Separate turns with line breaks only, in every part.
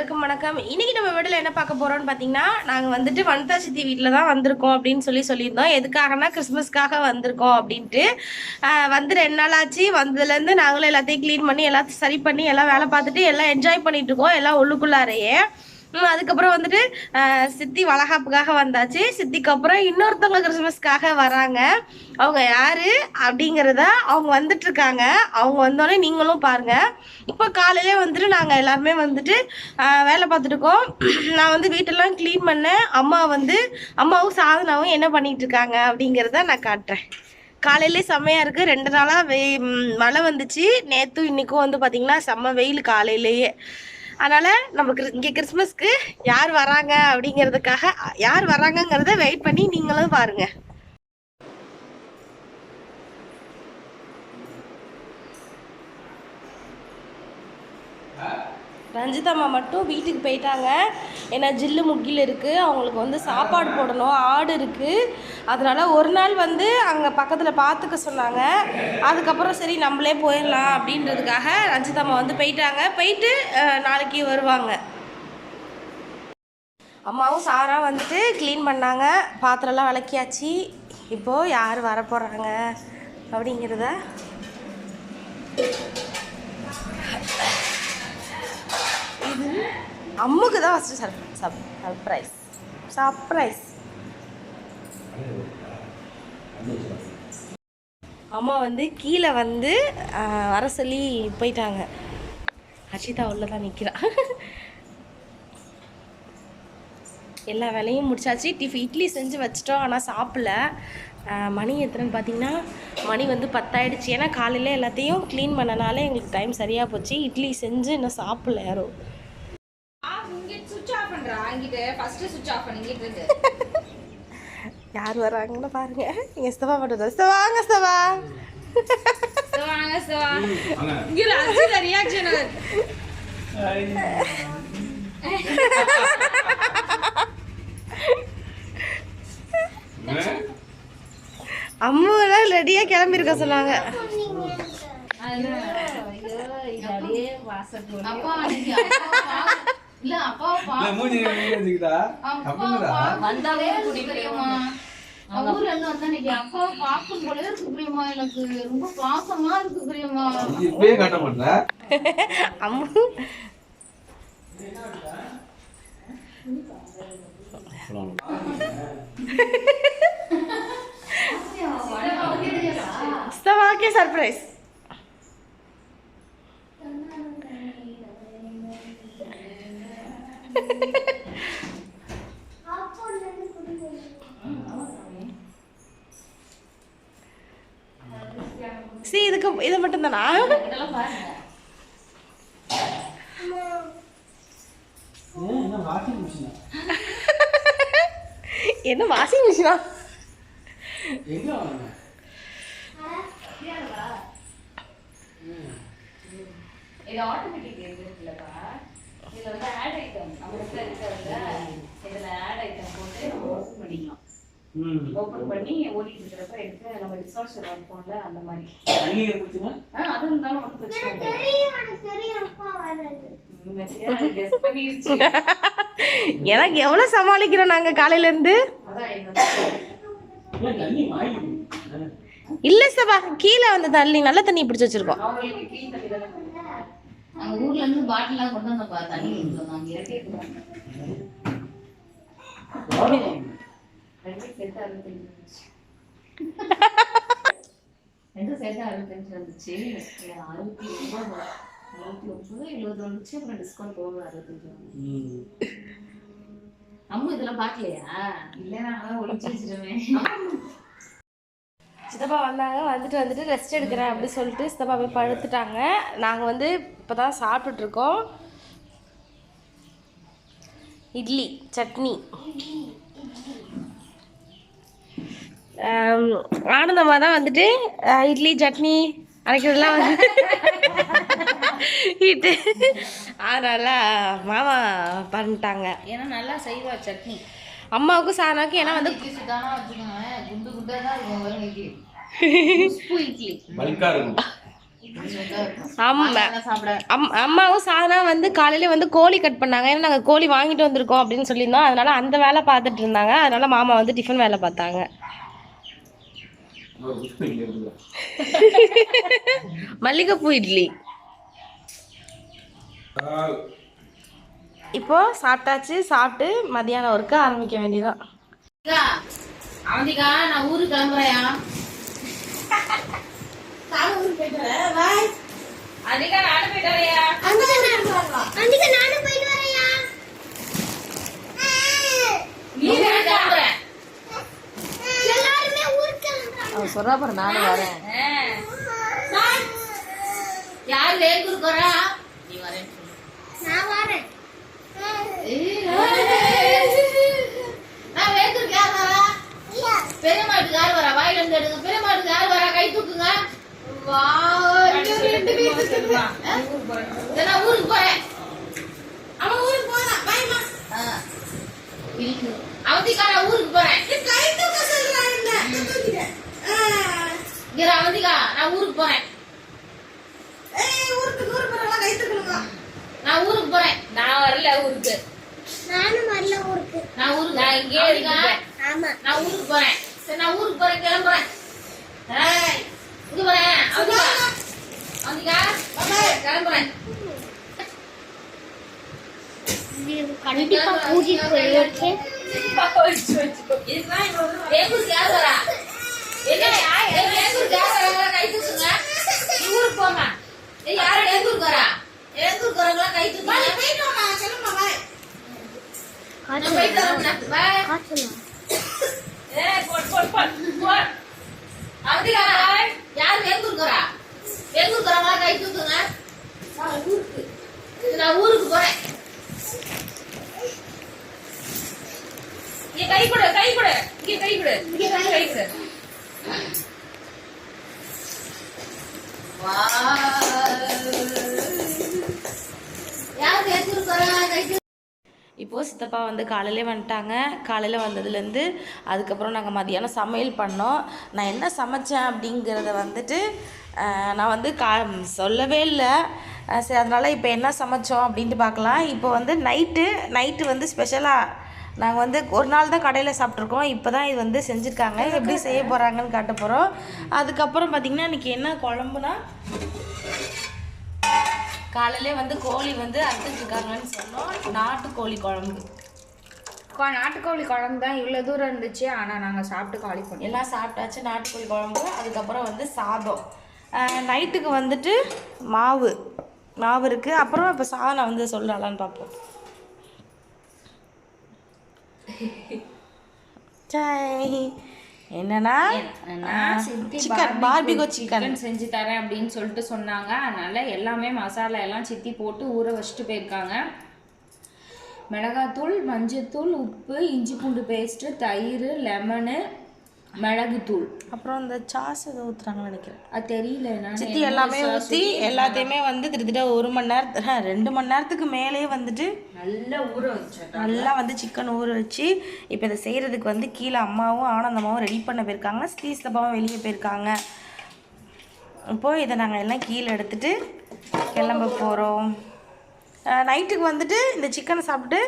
அனைவருக்கும் வணக்கம். இன்னைக்கு நம்ம வீட்டில் என்ன பார்க்க போறோம்னு பார்த்தீங்கன்னா நாங்கள் வந்துட்டு வனிதா சித்தி வீட்டில் தான் வந்திருக்கோம் அப்படின்னு சொல்லி சொல்லியிருந்தோம். எதுக்காகனா கிறிஸ்மஸ்க்காக வந்திருக்கோம் அப்படின்ட்டு. வந்து ரெண்டு நாள் ஆச்சு. வந்ததுலேருந்து நாங்களும் எல்லாத்தையும் க்ளீன் பண்ணி எல்லாத்தையும் சரி பண்ணி எல்லாம் வேலை பார்த்துட்டு எல்லாம் என்ஜாய் பண்ணிட்டு இருக்கோம். எல்லாம் உள்ளுக்குள்ளாரையே. அதுக்கப்புறம் வந்துட்டு சித்தி வளகாப்புக்காக வந்தாச்சு. சித்திக்கு அப்புறம் இன்னொருத்தவங்க கிறிஸ்மஸ்க்காக வராங்க. அவங்க யாரு அப்படிங்கிறத அவங்க வந்துட்டு இருக்காங்க அவங்க வந்தோடனே நீங்களும் பாருங்க. இப்போ காலையிலே வந்துட்டு நாங்கள் எல்லாருமே வந்துட்டு வேலை பார்த்துட்டு இருக்கோம். நான் வந்து வீட்டெல்லாம் க்ளீன் பண்ணேன். அம்மா வந்து அம்மாவும் சாதனாவும் என்ன பண்ணிட்டு இருக்காங்க அப்படிங்கிறத நான் காட்டுறேன். காலையிலே செம்மையாக இருக்குது ரெண்டு நாளாக வெய் மழை வந்துச்சு. நேற்றும் இன்றைக்கும் வந்து பார்த்திங்கன்னா செம்ம வெயில் காலையிலேயே. அதனால் நம்ம கிறிஸ் இங்கே கிறிஸ்மஸ்க்கு யார் வராங்க அப்படிங்கிறதுக்காக யார் வராங்கங்கிறத வெயிட் பண்ணி நீங்களும் பாருங்கள் ரஞ்சிதம்மா மட்டும் வீட்டுக்கு போயிட்டாங்க. ஏன்னா ஜில்லு முக்கில் இருக்குது அவங்களுக்கு வந்து சாப்பாடு போடணும். ஆடு இருக்குது அதனால் ஒரு நாள் வந்து அங்கே பக்கத்தில் பார்த்துக்க சொன்னாங்க. அதுக்கப்புறம் சரி நம்மளே போயிடலாம் அப்படின்றதுக்காக ரஞ்சிதம்மா வந்து போயிட்டாங்க. போயிட்டு நாளைக்கு வருவாங்க. அம்மாவும் சாரா வந்துட்டு க்ளீன் பண்ணாங்க. பாத்திரம்லாம் விளக்கியாச்சு. இப்போது யார் வர அப்படிங்கிறத அம்முக்கு தான் ஃபஸ்ட்டு சர் சப் சர்ப்ரைஸ் சர்ப்ரைஸ் அம்மா வந்து கீழே வந்து வர சொல்லி போயிட்டாங்க. ஹர்ஷிதா உள்ள தான் நிற்கிறா எல்லா வேலையும் முடிச்சாச்சு. டிஃப் இட்லி செஞ்சு வச்சிட்டோம் ஆனால் சாப்பிடல. மணி எத்தனைன்னு பார்த்தீங்கன்னா மணி வந்து பத்தாயிடுச்சு. ஏன்னா காலையில் எல்லாத்தையும் க்ளீன் பண்ணனால எங்களுக்கு டைம் சரியாக போச்சு. இட்லி செஞ்சு இன்னும் சாப்பிடல யாரும்.
பண்றா? ஃபர்ஸ்ட் ஆஃப் இருந்து.
யார் வராங்கன்னு பாருங்க. எங்க ஸ்தவா மட்டும் ஸ்தவா வாங்க ஸ்தவா
சோ வாங்க சோ இங்க ரசித ரியாக்ஷன்
அம்மாவெல்லாம் ரெடியாக கிளம்பியிருக்க சொன்னாங்க.
அப்பா இல்ல அப்பாவை பா-
இல்ல, மூஞ்சி மூஞ்சி வச்சுக்கிட்டா? அப்படிங்கடா
வந்தாலே பிரியமா ஊர்ல இருந்து வந்தா இன்னைக்கு அப்பாவை பார்க்கும் போலவே இருக்கு பிரியமா எனக்கு? ரொம்ப பாசமா இருக்கு பிரியமா
காட்ட
அம்மா. சர்ப்ரைஸ் சரி இதுக்கு இது மட்டும் தானா
இதெல்லாம் பாருங்க.
என்ன வாஷிங் மிஷினா
இது ஆட்டோமேட்டிக் இருக்குல்லப்பா? இதுல வந்து ஆட் ஐட்டம் நம்ம கிட்ட இருக்கிறதுல இதுல ஆட் ஐட்டம் போட்டு நம்ம ஓப்பன் பண்ணிக்கலாம். ஓப்பன் பண்ணி ஓடிட்டு இருக்கிறப்ப எடுத்து நம்ம ரிசார்ட்ஸ் போன்ல அந்த மாதிரி. ஆ அது இருந்தாலும் ஒன்றும் பிரச்சனை இல்லை. உம், சரியா, guess பண்ணிருச்சு.
எனக்கு எவ்வளோ சமாளிக்கிறோம் நாங்கள் காலையிலேருந்து
அதான் என்னோட
இல்லை சபா கீழே வந்து தண்ணி நல்ல தண்ணி பிடிச்சி வச்சிருக்கோம்.
அங்க ஊர்ல இருந்து பாட்டில் எல்லாம் கொண்டு வந்தப்பா தண்ணி கொண்டு வந்தாங்க இறக்கிட்டு ரெண்டு சேர்த்து அறுபத்தஞ்சு இருந்துச்சு ரெண்டு சேர்த்து அறுபத்தஞ்சு வந்துச்சு அறுபத்தி ஒன்பது அறுபத்தி ஒன்பது எழுபது வந்துச்சு அப்புறம் டிஸ்கவுண்ட் போக அறுபத்தஞ்சு அம்மா இதெல்லாம் பார்க்கலையா இல்லைன்னா அதான் ஒழிச்சு வச்சிருவேன்.
சித்தப்பா வந்தாங்க வந்துட்டு வந்துட்டு ரெஸ்ட் எடுக்கிறேன் அப்படி சொல்லிட்டு சித்தப்பா போய் படுத்துட்டாங்க. நாங்கள் வந்து இப்போ தான் சாப்பிட்டுட்ருக்கோம் இட்லி சட்னி. ஆனந்தம்மா தான் வந்துட்டு இட்லி சட்னி அரைக்கிறதுலாம் வந்து இட்டு அதனால் மாமா பண்ணிட்டாங்க.
ஏன்னா நல்லா செய்வா சட்னி.
அம்மாவுக்கும் சாணாவுக்கும் ஏன்னா வந்து அம்மாவும் சாதனா வந்து காலையில வந்து கோழி கட் பண்ணாங்க. ஏன்னா நாங்கள் கோழி வாங்கிட்டு வந்திருக்கோம் அப்படின்னு சொல்லியிருந்தோம். அதனால அந்த வேலை பார்த்துட்டு இருந்தாங்க. அதனால மாமா வந்து டிஃபன் வேலை பார்த்தாங்க. மல்லிகைப்பூ இட்லி. இப்போ சாப்பிட்டாச்சு சாப்பிட்டு மதியானம் ஒர்க்கு ஆரம்பிக்க வேண்டியதான்
அவந்திகா நான் ஊருக்கு கிளம்புறேயா அதிகா நானும் போயிட்டு வரையா நீ கிளம்புறேன்
அவன் சொல்றா பாரு நானும் வரேன்.
யார் வேங்கூருக்கு வரா? நீ வரேன். நான் வேங்கூருக்கு யார் வரா? பெருமாட்டுக்கு யார் வரா? வாயில இருந்து எடுங்க வரா கை தூக்குங்க வா, இன்னும் ரெண்டு பேர் இருக்குங்க. ஆ? சரி, நான் ஊருக்கு போறேன் அவன் ஊருக்கு போறான் பாய்மா அவந்திக்கா நான் ஊருக்கு போறேன் கை தூக்க சொல்றான் இங்க அவந்திகா நான் ஊருக்கு போறேன் நான் ஊருக்கு போறேன் நான் வரல ஊருக்கு
நானும் வரல ஊருக்கு
நான் ஊருக்கு நான் இங்கே இருக்கேன்
ஆமா
நான் ஊருக்கு போறேன் சரி நான் ஊருக்கு போறேன் கிளம்புறேன் ஏய், இங்க போறேன் அவந்திகா அவந்திகா கிளம்புறேன்
கண்டிப்பா கூட்டிட்டு போயிருக்கேன்
வேங்கூருக்கு யார் வரா என்ன ஏய், வேங்கூருக்கு யார் வரா கை தூக்குங்க நீ ஊருக்கு போமா ஏய் யாரு வேங்கூருக்கு வரா வேங்கூருக்கு வரவங்களா கை தூக்குங்க போயிட்டு வாமா சொல்லுமா பாய் நான் போயிட்டு வரேன் பாய்
காய்ச்சலாம்
ஏய் போட் போட் போட் போட் அவதிகா யார் வேங்கூருக்கு வரா வேங்கூருக்கு வரவங்களா கை தூக்குங்க நான் ஊருக்கு நான் ஊருக்கு போறேன் இங்க கை கொடு கை கொடு. இங்க கை கொடு. இங்க கை கை கொடு. யார் வேங்கூருக்கு வரா கை தூக்கு
இப்போது சித்தப்பா வந்து காலையிலே வந்துட்டாங்க. காலையில் வந்ததுலேருந்து அதுக்கப்புறம் நாங்கள் மதியானம் சமையல் பண்ணோம். நான் என்ன சமைச்சேன் அப்படிங்கிறத வந்துட்டு நான் வந்து கா சொல்லவே இல்லை. சரி அதனால் இப்போ என்ன சமைச்சோம் அப்படின்ட்டு பார்க்கலாம். இப்போ வந்து நைட்டு நைட்டு வந்து ஸ்பெஷலாக நாங்கள் வந்து ஒரு நாள் தான் கடையில் சாப்பிட்ருக்கோம் இப்போ தான் இது வந்து செஞ்சுருக்காங்க. எப்படி செய்ய போகிறாங்கன்னு காட்ட போகிறோம் அதுக்கப்புறம் பார்த்திங்கன்னா இன்றைக்கி என்ன குழம்புனா காலையிலே வந்து கோழி வந்து அறுத்துட்டு இருக்காங்கன்னு சொன்னோம். நாட்டுக்கோழி குழம்பு.
நாட்டுக்கோழி குழம்பு தான் இவ்வளோ தூரம் இருந்துச்சு. ஆனால் நாங்கள் சாப்பிட்டு காலி பண்ணோம்.
எல்லாம் சாப்பிட்டாச்சு நாட்டுக்கோழி குழம்பு. அதுக்கப்புறம் வந்து சாதம். நைட்டுக்கு வந்துட்டு மாவு. மாவு இருக்குது அப்புறம் இப்போ சாதம் வந்து சொல்லலான்னு பார்ப்போம். என்னன்னா சிக்கன் பார்பிகோ சிக்கன்
செஞ்சு தரேன் அப்படின்னு சொல்லிட்டு சொன்னாங்க. அதனால எல்லாமே மசாலா எல்லாம் சித்தி போட்டு ஊற வச்சுட்டு போயிருக்காங்க. மிளகாத்தூள் மஞ்சத்தூள் உப்பு இஞ்சி பூண்டு பேஸ்ட்டு தயிர் லெமனு மிளகுத்தூள்.
அப்புறம் இந்த சாஸ் ஏதோ ஊற்றுறாங்கன்னு நினைக்கிறேன்.
அது தெரியல.
சித்தி எல்லாமே ஊற்றி எல்லாத்தையுமே வந்து கிட்டத்தட்ட ஒரு மணி நேரத்து ரெண்டு மணி நேரத்துக்கு மேலேயே வந்துட்டு
நல்லா ஊற வச்சேன்
நல்லா வந்து சிக்கன் ஊற வச்சு இப்போ இதை செய்கிறதுக்கு வந்து கீழே அம்மாவும் ஆனந்தமாவும் ரெடி பண்ண போயிருக்காங்க. ஸ்ரீஸ்தபாவும் வெளியே போயிருக்காங்க. இப்போ இதை நாங்கள் எல்லாம் கீழே எடுத்துட்டு கிளம்ப போகிறோம் நைட்டுக்கு வந்துட்டு இந்த சிக்கனை சாப்பிட்டு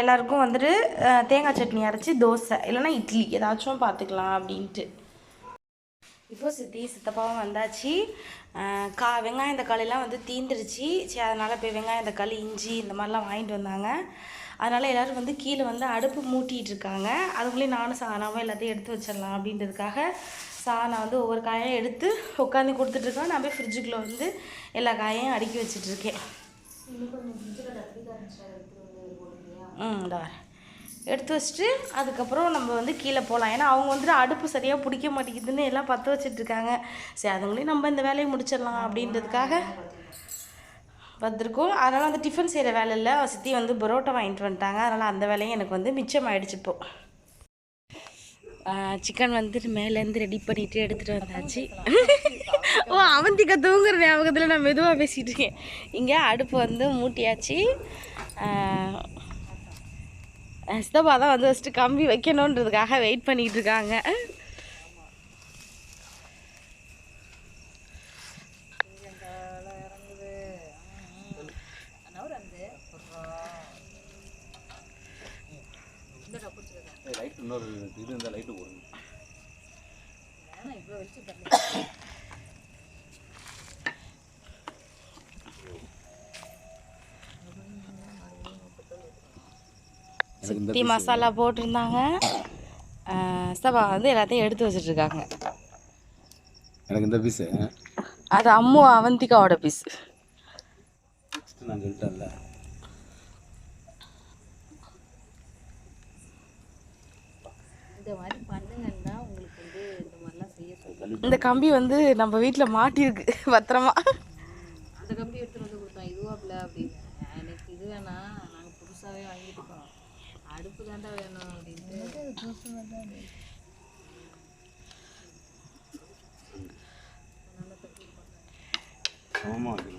எல்லாருக்கும் வந்துட்டு தேங்காய் சட்னி அரைச்சி தோசை இல்லைன்னா இட்லி ஏதாச்சும் பார்த்துக்கலாம் அப்படின்ட்டு. இப்போது சித்தி சித்தப்பாவும் வந்தாச்சு. கா வெங்காயம் தக்காளிலாம் வந்து தீந்துருச்சு. சரி அதனால் போய் வெங்காயம் தக்காளி இஞ்சி இந்த மாதிரிலாம் வாங்கிட்டு வந்தாங்க. அதனால் எல்லோரும் வந்து கீழே வந்து அடுப்பு மூட்டிகிட்டு இருக்காங்க. அதுக்குள்ளேயே நானும் சாணாவும் எல்லாத்தையும் எடுத்து வச்சிடலாம் அப்படின்றதுக்காக சாணம் வந்து ஒவ்வொரு காயும் எடுத்து உட்காந்து கொடுத்துட்ருக்கேன் நான் போய் ஃப்ரிட்ஜுக்குள்ளே வந்து எல்லா காயையும் அடுக்கி வச்சிட்ருக்கேன் ம் இந்த வரேன். எடுத்து வச்சுட்டு அதுக்கப்புறம் நம்ம வந்து கீழே போகலாம் ஏன்னா அவங்க வந்துட்டு அடுப்பு சரியாக பிடிக்க மாட்டேங்குதுன்னு எல்லாம் பற்ற வச்சிட்டு இருக்காங்க. சரி அதுங்களையும் நம்ம இந்த வேலையை முடிச்சிடலாம் அப்படின்றதுக்காக வந்திருக்கோம். அதனால் அந்த டிஃபன் செய்கிற வேலை இல்லை. அவ சித்தி வந்து பரோட்டா வாங்கிட்டு வந்துட்டாங்க. அதனால் அந்த வேலையும் எனக்கு வந்து மிச்சம் ஆயிடுச்சு இப்போ சிக்கன் வந்துட்டு மேலேருந்து ரெடி பண்ணிட்டு எடுத்துகிட்டு வந்தாச்சு. ஓ அவந்திக்கா தூங்குற ஞாபகத்தில் நான் மெதுவாக பேசிகிட்டு இருக்கேன். இங்கே அடுப்பு வந்து மூட்டியாச்சு. சித்தப்பா தான் வந்து ஃபஸ்ட்டு கம்பி வைக்கணுன்றதுக்காக வெயிட் பண்ணிகிட்டு இருக்காங்க.
இன்னொரு இது இருந்தால் லைட்டு போடுங்க.
சுத்தி மசாலா போட்டிருந்தாங்க. சபா வந்து எல்லாத்தையும் எடுத்து வச்சிட்டு இருக்காங்க
எனக்கு இந்த பீஸு
அது அம்மு அவந்திகாவோட பீஸ்
நான் சொல்லிட்டேன்ல.
இந்த மாதிரி பண்ணுங்கன்னா உங்களுக்கு வந்து இந்த மாதிரிலாம் செய்ய சொல்லுங்க.
இந்த கம்பி வந்து நம்ம வீட்டில் மாட்டியிருக்கு பத்திரமா
அந்த கம்பி எடுத்துட்டு வந்து கொடுத்தோம் இதுவாப்ல அப்படின்னு எனக்கு இது வேணாம் நாங்கள் புதுசாகவே வாங்கிட்டுருக்கோம் அடுப்பு தாண்டா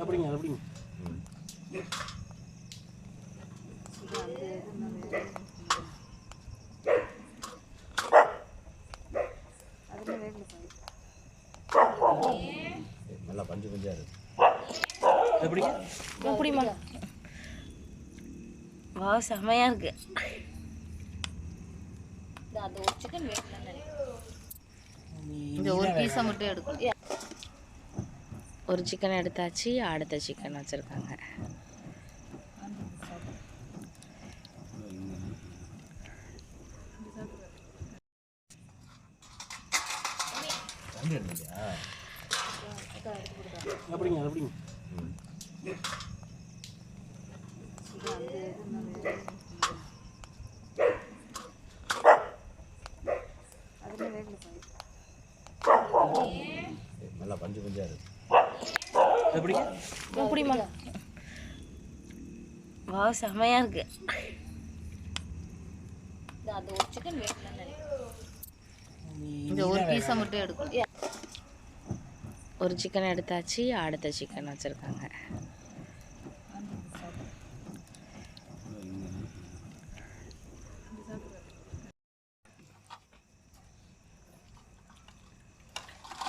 அப்படிங்க அப்படிங்க நல்லா பஞ்சு பஞ்சா இருக்கு. எப்படி?
எப்படிமா வா செமையா இருக்கு.
அந்த ஒரு சிக்கன் இந்த ஒரு பீஸை மட்டும் எடுக்கணும்.
ஒரு சிக்கன் எடுத்தாச்சு அடுத்த சிக்கன் வச்சுருக்காங்க.
நல்லா பஞ்சு பஞ்சா இருக்கு.
எப்படிங்க
எப்படிமா வா செமையா இருக்கு.
இந்த ஒரு பீஸை மட்டும் எடுக்கணும்
ஒரு சிக்கன் எடுத்தாச்சு அடுத்த சிக்கன் வச்சுருக்காங்க.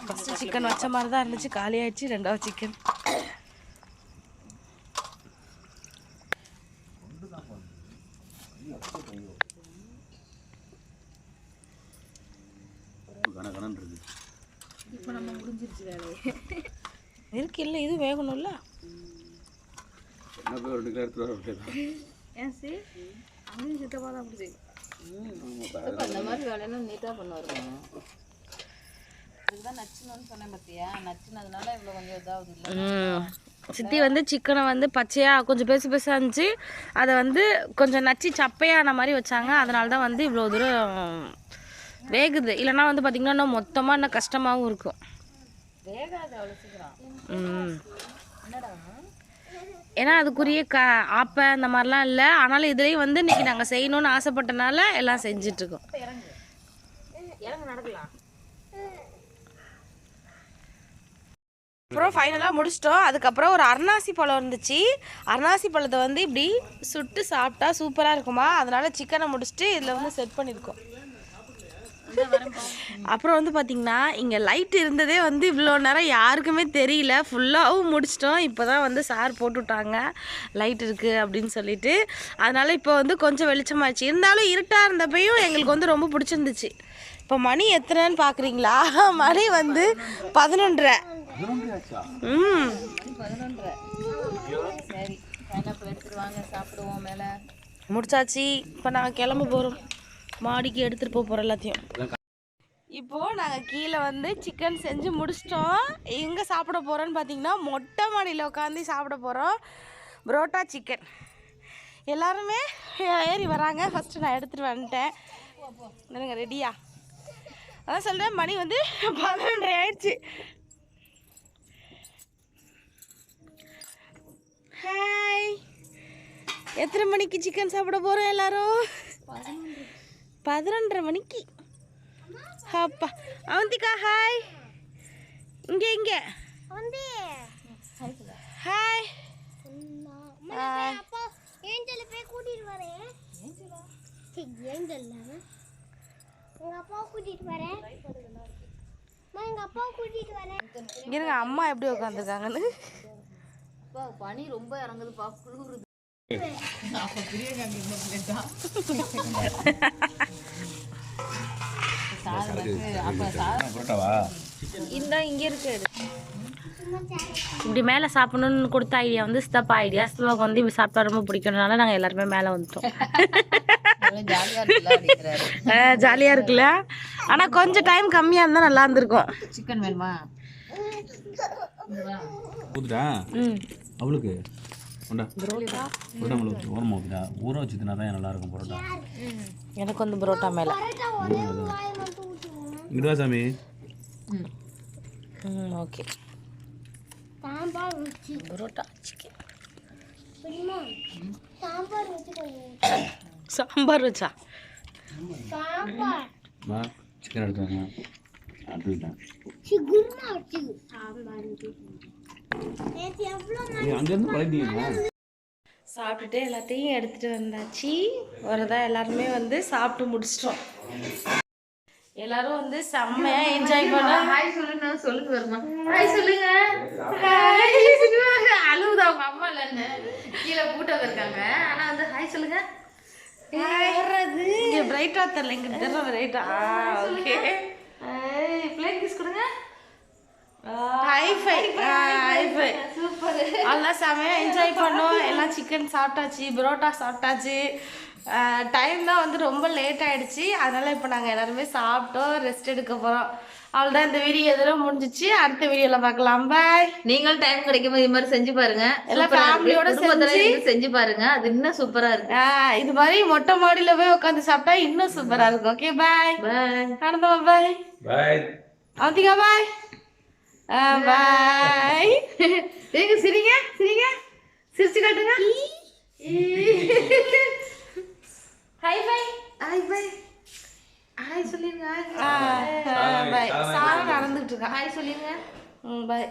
ஃபஸ்ட்டு சிக்கன் வச்ச மாதிரி தான் இருந்துச்சு. காலி ஆயிடுச்சு ரெண்டாவது சிக்கன்
இருக்கு
இல்லை இது வேகணும்ல?
என்ன போய் ரெண்டு கிலோ எடுத்துட்டு வர வேண்டியது
ஏன் சி? அங்கேயும் சித்தப்பா தான் அப்படி செய்யும் அந்த மாதிரி வேலையெல்லாம் நீட்டாக பண்ணுவாருங்க. இதுதான் சொன்னேன் பார்த்தியா நச்சுனதுனால இவ்வளோ கொஞ்சம் இதாகுது இல்லை
ம். சித்தி வந்து சிக்கனை வந்து பச்சையாக கொஞ்சம் பெருசு பெருசாக இருந்துச்சு. அதை வந்து கொஞ்சம் நச்சு சப்பையான மாதிரி வச்சாங்க. அதனால தான் வந்து இவ்வளோ தூரம் வேகுது. இல்லைன்னா வந்து பார்த்திங்கன்னா இன்னும் மொத்தமாக இன்னும் கஷ்டமாகவும் இருக்கும்.
வேகாது அவ்வளோ
ஏன்னா அதுக்குரிய க ஆப்பை அந்த மாதிரிலாம் இல்லை. ஆனாலும் இதுலேயும் வந்து இன்னைக்கு நாங்கள் செய்யணும்னு ஆசைப்பட்டனால எல்லாம் செஞ்சிட்ருக்கோம். அப்புறம் ஃபைனலாக முடிச்சிட்டோம். அதுக்கப்புறம் ஒரு அரணாசி பழம் இருந்துச்சு. அரணாசி பழத்தை வந்து இப்படி சுட்டு சாப்பிட்டா சூப்பராக இருக்குமா? அதனால சிக்கனை முடிச்சுட்டு இதில் வந்து செட் பண்ணியிருக்கோம் அப்புறம் வந்து பார்த்திங்கன்னா இங்கே லைட் இருந்ததே வந்து இவ்வளோ நேரம் யாருக்குமே தெரியல. ஃபுல்லாகவும் முடிச்சிட்டோம். இப்போ தான் வந்து சார் போட்டு விட்டாங்க லைட் இருக்குது அப்படின்னு சொல்லிட்டு. அதனால் இப்போ வந்து கொஞ்சம் வெளிச்சமாச்சு. இருந்தாலும் இருட்டாக இருந்தப்பையும் எங்களுக்கு வந்து ரொம்ப பிடிச்சிருந்துச்சு. இப்போ மணி எத்தனைன்னு பார்க்குறீங்களா மணி வந்து பதினொன்றரை. ம்.
பதினொன்றரை. சரி பைனாப்பிள் எடுத்துட்டு வாங்க. சாப்பிடுவோம் மேலே.
முடிச்சாச்சு. இப்போ நாங்கள் கிளம்ப போகிறோம் மாடிக்கு எடுத்துகிட்டு போக போகிறோம் எல்லாத்தையும். இப்போது நாங்கள் கீழே வந்து சிக்கன் செஞ்சு முடிச்சிட்டோம். எங்கே சாப்பிட போகிறோன்னு பார்த்தீங்கன்னா மொட்டை மாடியில் உட்காந்து சாப்பிட போகிறோம் புரோட்டா சிக்கன் எல்லாருமே ஏறி வராங்க. ஃபஸ்ட்டு நான் எடுத்துகிட்டு வந்துட்டேன். என்னங்க ரெடியா அதான் சொல்கிறேன் மணி வந்து பதினொன்றரை ஆயிடுச்சு. எத்தனை மணிக்கு சிக்கன் சாப்பிட போகிறோம் எல்லாரும்? பதினொன்றரை மணிக்கு. அப்பா அவந்திகா ஹாய் இங்கே இங்கே.
வந்து
ஹாய்
அப்பா ஏஞ்சல போய் கூட்டிட்டு வரேன். ஏஞ்சல்? எங்க அப்பாவை கூட்டிட்டு வரேன். அம்மா, எங்க அப்பாவை கூட்டிட்டு வரேன்.
இருங்க அம்மா எப்படி உட்காந்துருக்காங்கன்னு
பனி ரொம்ப இறங்குதுப்பா. குளிருது
இப்படி மேலே சாப்பிடணும்னு கொடுத்த ஐடியா வந்து சித்தப்பா ஐடியா சித்தப்பாவுக்கு வந்து இப்படி சாப்பிட்டா ரொம்ப பிடிக்கிறதுனால நாங்கள் எல்லாருமே மேலே வந்துட்டோம்.
ஜாலியாக இருக்குல்ல அப்படிங்கிறாரு
ஜாலியாக இருக்குல்ல? ஆனால் கொஞ்சம் டைம் கம்மியாக இருந்தால் நல்லா இருந்திருக்கும்.
சிக்கன் வேணுமா?
அவளுக்கு? புரோட்டா? ஓரமாக ஊத்துட்டா ஊற வச்சு தான் நல்லா இருக்கும் புரோட்டா.
எனக்கு வந்து பரோட்டா மேலே.
கரெக்டா ஒரே ஒரு வாயை மட்டும் ஊற்றுவோம்
இங்கிட்டு வா சாமி.
ம். ஓகே. பரோட்டா
சாம்பார் வச்சு?
சிக்கன் எடுத்தாங்க எடுத்துக்கிட்டேன்.
சிகுர்மா
அங்கேருந்து
சாப்பிட்டுட்டு எல்லாத்தையும் எடுத்துட்டு வந்தாச்சு. வரதா எல்லாருமே வந்து சாப்பிட்டு முடிச்சிட்டோம். எல்லாரும் வந்து செம்மையா என்ஜாய் பண்ண
ஹாய் சொல்லுங்க சொல்லுங்க வருமா? ஹாய் சொல்லுங்க. அழுவுதா அவங்க அம்மா இல்லைன்னு. கீழே கூட்டம் இருக்காங்க. ஆனா வந்து ஹாய் சொல்லுங்க.
இங்க பிரைட்டா தெரியல இங்க தெரியல பிரைட்டா ஓகே
பிளேட் கிஸ் கொடுங்க.
High five high five super எல்லாம் செமையா என்ஜாய் பண்ணோம். எல்லாம் சிக்கன் சாப்பிட்டாச்சு பரோட்டா சாப்பிட்டாச்சு. டைம் தான் வந்து ரொம்ப லேட் ஆயிடுச்சு. அதனால இப்போ நாங்கள் எல்லாருமே சாப்பிட்டோம் ரெஸ்ட் எடுக்க போகிறோம் அவ்வளோதான் இந்த வீடியோ எதிரும் முடிஞ்சிச்சு. அடுத்த வீடியோவில் பார்க்கலாம். பாய்
நீங்களும் டைம் கிடைக்கும் போது இது மாதிரி செஞ்சு பாருங்க.
எல்லாம். ஃபேமிலியோட செஞ்சு-
செஞ்சு பாருங்க. அது இன்னும் சூப்பரா இருக்கு.
ஆஹ் இது மாதிரி மொட்டை மாடியில் போய் உட்காந்து சாப்பிட்டா இன்னும் சூப்பராக இருக்கும். ஓகே பாய்
பாய்
ஆனந்தமா பாய்
பாய்
அவந்திகா பாய் பாய்.
ஏங்க சிரிங்க சிரிங்க. சிரிச்சு காட்டுங்க.
Hi bye.
Hi bye. Hi சொல்லிருங்க.
பாய். சாரா நடந்துட்டு இருக்கா.
ஹாய் சொல்லிருங்க.
ம் பாய்.